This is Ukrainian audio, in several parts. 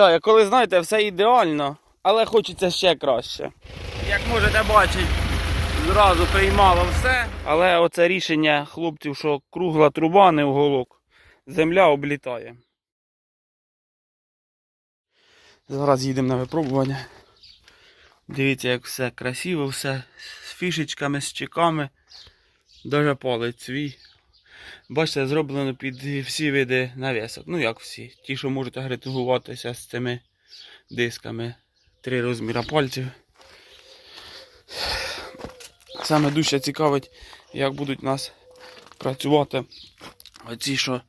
Так, Коли знаєте, все ідеально, але хочеться ще краще. Як можете бачити, зразу приймало все. Але оце рішення хлопців, що кругла труба, не уголок. Земля облітає. Зараз їдемо на випробування. Дивіться, як все красиво, все з фішечками, з чеками. Даже палець свій. Бачите, зроблено під всі види навісок. Ну як всі. Ті, що можуть агретуватися з цими дисками. Три розміри пальців. Саме дуже цікавить, як будуть у нас працювати оці, що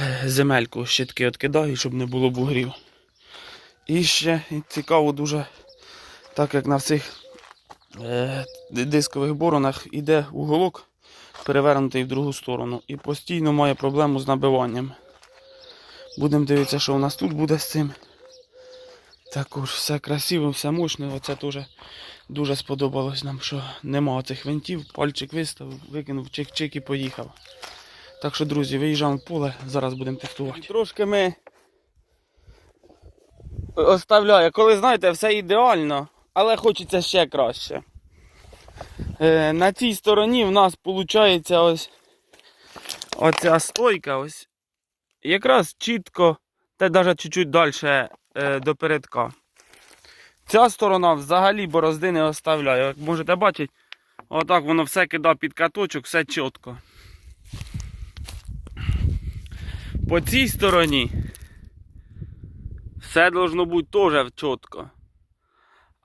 е, земельку щитки відкидають, щоб не було бугрів. І ще цікаво дуже, так як на всіх е, дискових боронах іде уголок перевернутий в другу сторону і постійно має проблему з набиванням. Будемо дивитися, що у нас тут буде з цим. Також все красиво, все мощно. Оце теж дуже сподобалось нам, що нема цих винтів. Пальчик виставив, викинув чик-чик і поїхав. Так що, друзі, виїжджаємо в поле, зараз будемо тестувати. Трошки ми оставляю, коли знаєте, все ідеально, але хочеться ще краще. Е, на цій стороні в нас виходить ось оця стойка ось. Якраз чітко, та навіть чуть-чуть далі е, до передка. Ця сторона взагалі борозди не оставляє. Як можете бачити, отак воно все кидає під каточок, все чітко. По цій стороні все должно бути теж чітко.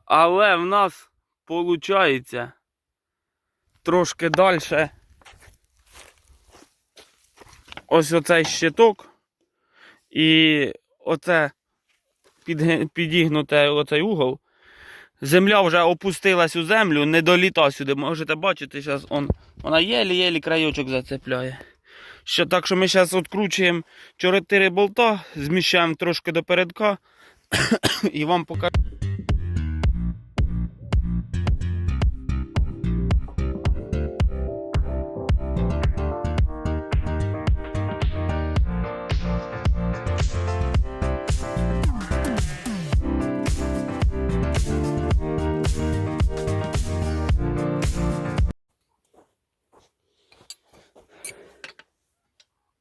Але в нас виходить трошки далі. Ось оцей щиток. І оце підігнуте оцей угол. Земля вже опустилась у землю, не доліта сюди. Можете бачити, зараз он, вона єлі-єлі краєчок зацепляє. Що, так що ми зараз відкручуємо 4 болта, зміщаємо трошки до передка і вам покажу.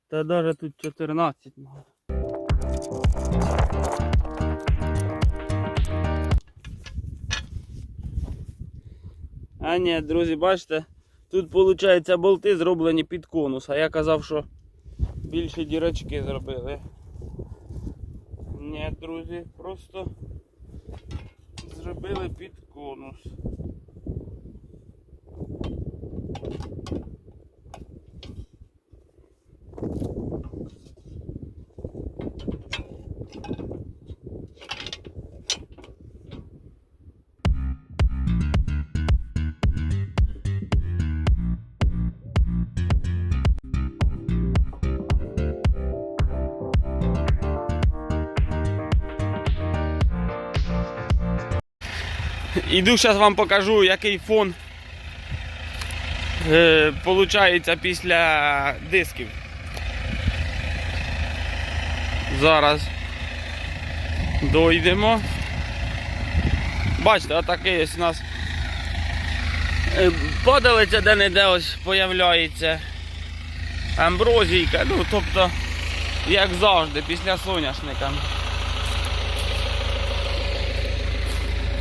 Та навіть тут 14 мало. А ні, друзі, бачите, тут виходить болти зроблені під конус, а я казав, що більше дірочки зробили. Ні, друзі, просто зробили під конус. Іду зараз вам покажу, який фон е, получається після дисків. Зараз дойдемо. Бачите, отакий ось у нас е, падалиця де-не-де ось появляється. Амброзійка, ну тобто, як завжди, після соняшника.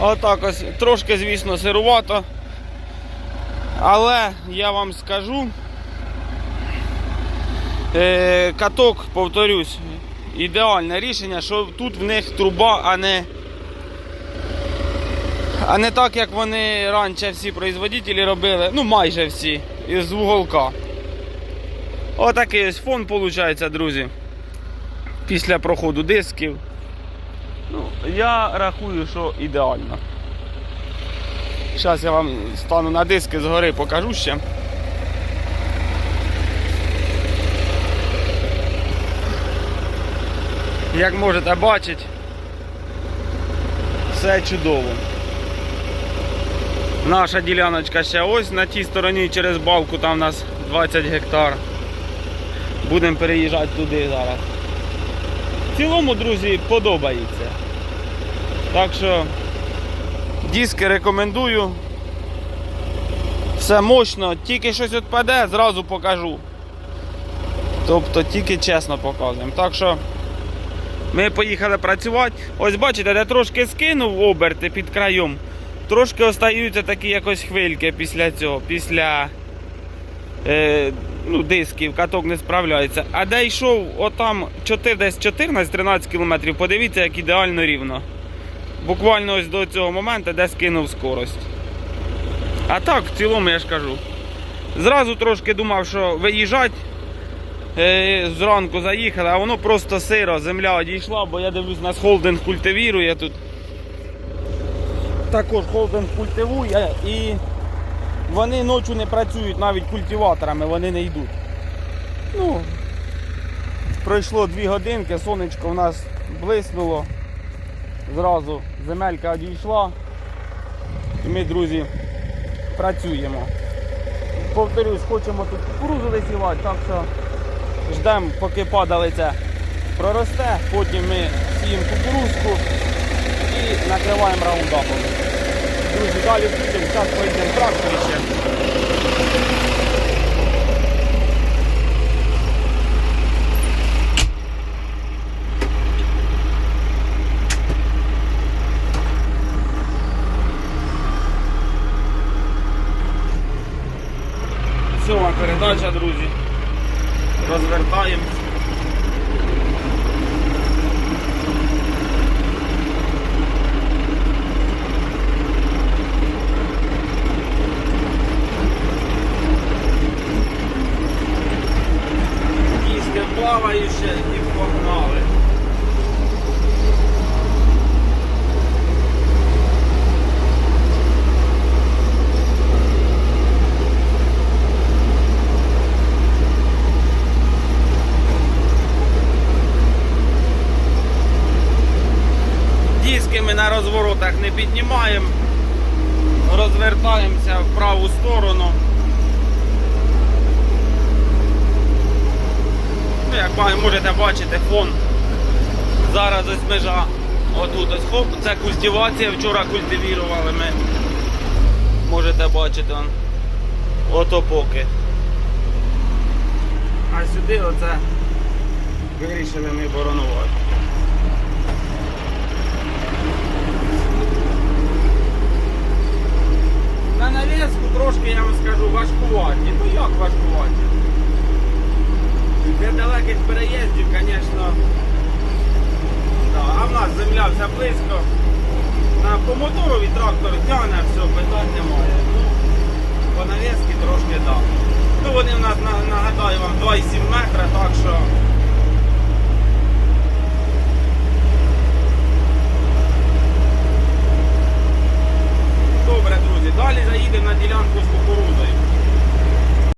Отак ось трошки, звісно, сирувато. Але я вам скажу, е, каток, повторюсь, ідеальне рішення, що тут в них труба, а не, а не так, як вони раніше всі производителі робили, ну майже всі, із уголка. Отакий ось фон виходить, друзі. Після проходу дисків. Ну, я рахую, що ідеально. Зараз я вам стану на диски згори, покажу ще. Як можете бачити, все чудово. Наша діляночка ще ось на тій стороні через балку, там у нас 20 гектар. Будемо переїжджати туди зараз. в цілому, друзі, подобається. Так що диски рекомендую. Все мощно, тільки щось відпаде, зразу покажу. Тобто тільки чесно показуємо. Так що ми поїхали працювати. Ось бачите, де трошки скинув оберти під краєм. Трошки остаються такі якось хвильки після цього, після е, ну, дисків, каток не справляється. А де йшов отам 4, десь 14-13 кілометрів, подивіться, як ідеально рівно. Буквально ось до цього моменту, де скинув скорость. А так, в цілому я ж кажу. Зразу трошки думав, що виїжджать. Е, зранку заїхали, а воно просто сиро, земля одійшла, бо я дивлюсь, нас холдинг культивірує тут. Також холдинг культивує і вони ночі не працюють навіть культиваторами, вони не йдуть. Ну, пройшло дві годинки, сонечко в нас блиснуло. Зразу земелька одійшла. І ми, друзі, працюємо. Повторюсь, хочемо тут кукурузу висівати, так що ждемо, поки падалиця проросте, потім ми сіємо кукурузку і накриваємо раундапом. Друзі, далі підемо, зараз поїдемо трактор ще. Передача, друзі. Розвертаємось. Кіски плаваючі і погнали. Диски ми розворотах не піднімаємо, розвертаємося в праву сторону. Ну, як можете бачити, фон. Зараз ось межа. Отут ось хоп, це культивація, вчора культивірували ми. Можете бачити он. Ото поки. А сюди оце вирішили ми боронувати. Навіску трошки, я вам скажу, важкуваті. Ну як важкуваті? Для далеких переїздів, звісно. Да. А в нас земля вся близько. На, по моторові трактор тягне, все, питань немає. Ну, по навіски трошки так. Ну вони в нас, на- нагадаю вам, 2,7 метра, так що. Manila und Großburg